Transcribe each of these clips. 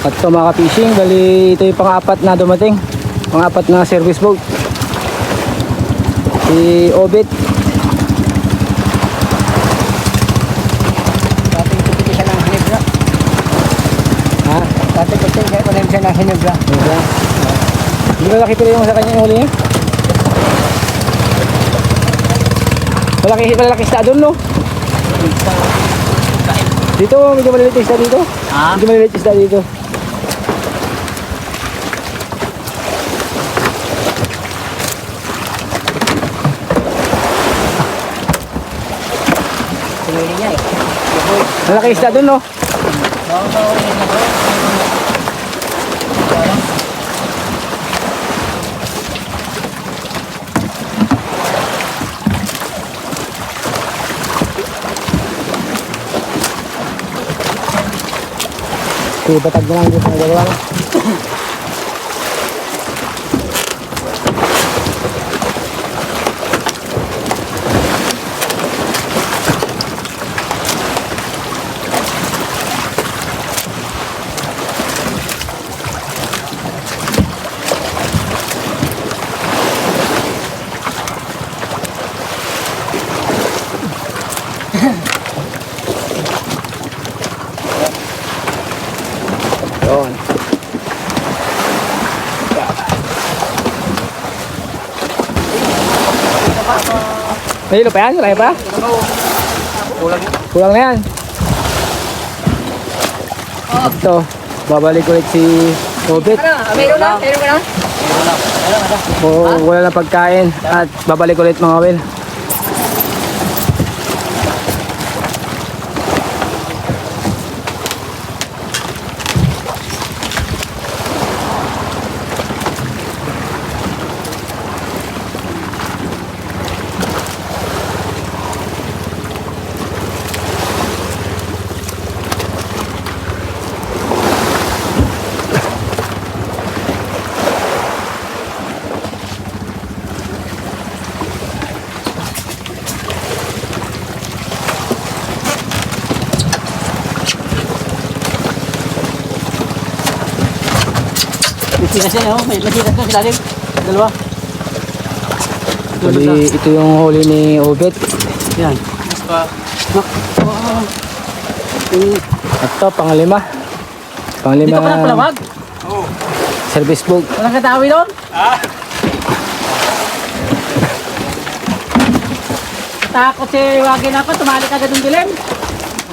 At ito mga ka-fishing, bali ito yung pang-apat na dumating. Pang-apat na service boat. Si Obit. Dati kupiti siya ng hinibra. Ha? Dati kupiti siya kunim siya ng hinibra. Diba? Hindi ba laki pala yung sa kanya yung huli niya? Malaki, malaki isda doon, no? Dito, medyo maliliit isda dito. Ha? Medyo maliliit isda dito. Malaki isda doon, no? Na lang dito sa dalawa. May hilo pa yan? Wala pa? Kulang. Kulang na yan. Ito, babalik ulit si Obit. Ano? Meron na? Meron na? Meron na. Meron na. Wala na pagkain at babalik ulit mga Will. Masigas yan, oh. May masigas na sila Dalawa. Bali, ito yung huli ni Obit. Yan. Mas pa. Oo. At ito, panglima. Panglima Dito ka na palawag? service boat. Walang katawi doon? Takot si Wagin ako, tumali ka agad ng dilim.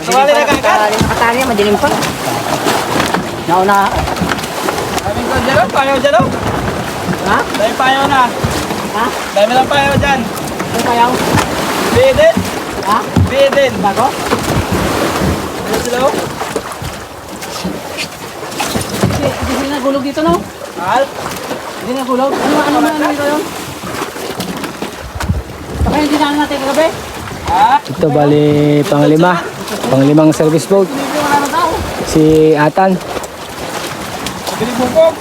Tumali na kagad? Nakatali, madilim pa. Nauna. Ko dyan, oh. payaw dyan, oh. Ha? Daming payaw na. Ha? Dami lang payaw dyan. Ano kayaw? Bidin, Ha? bidin. Bago? Ano sila, oh? Hindi, hindi nagulog dito, no? Al, Hindi nagulog. Ano, ano, ano, ano, yun? Baka hindi na natin kagabi. ha? Ito, bali, panglima. Panglimang service boat. Si Atan. Bili bukog.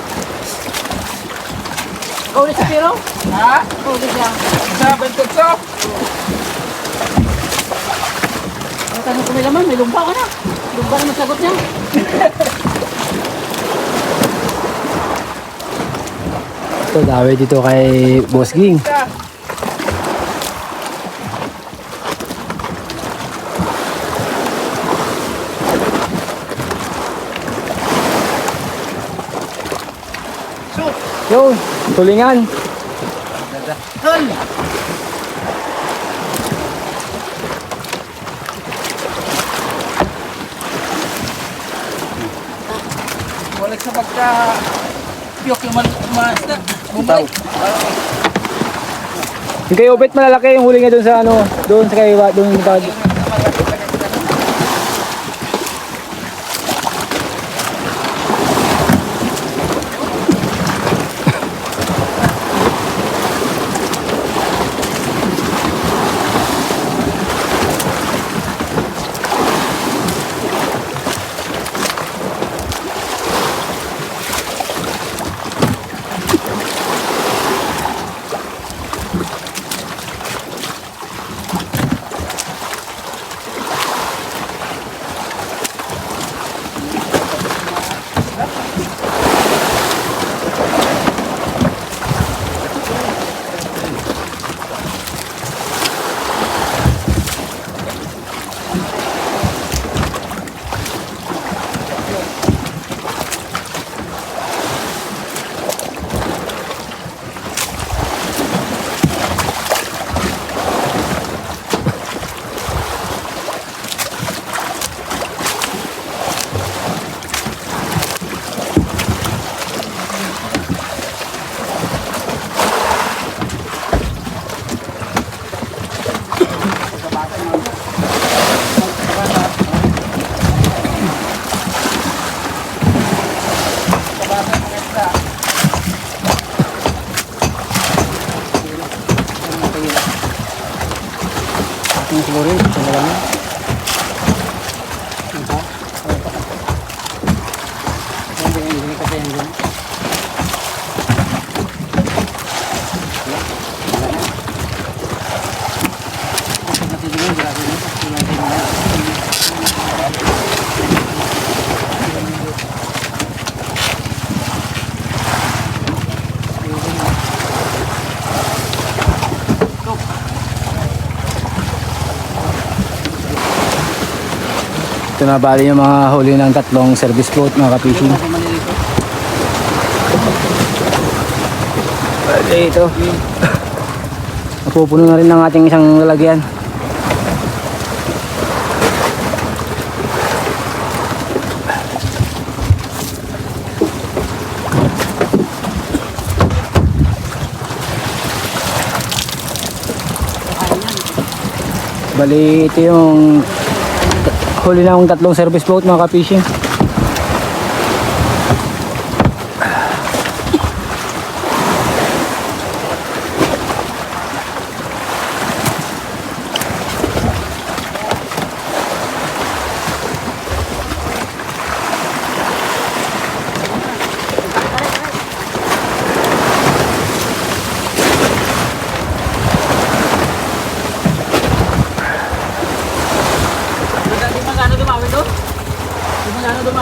Ikaw ulit sa piro? Ha? Ikaw ulit siya. Sa Bentutso. Ang tanong ko may laman, may lumpa ka na. Lumpa naman sagot niya. Ito, dawi dito kay Boss Ging. Yun, tulingan. Hal. Balik sa pagka piyok yung mal master. Bumalik. Yung kay Obit malalaki yung huli niya doon sa ano, doon sa kay doon sa yan 이 글로리 들어가면 Ito na bali yung mga huli ng tatlong service boat mga ka-fishing. Bali ito. Napupuno na rin ng ating isang lalagyan. Bali ito yung huli ng tatlong service boat mga ka-fishing.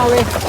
嘞。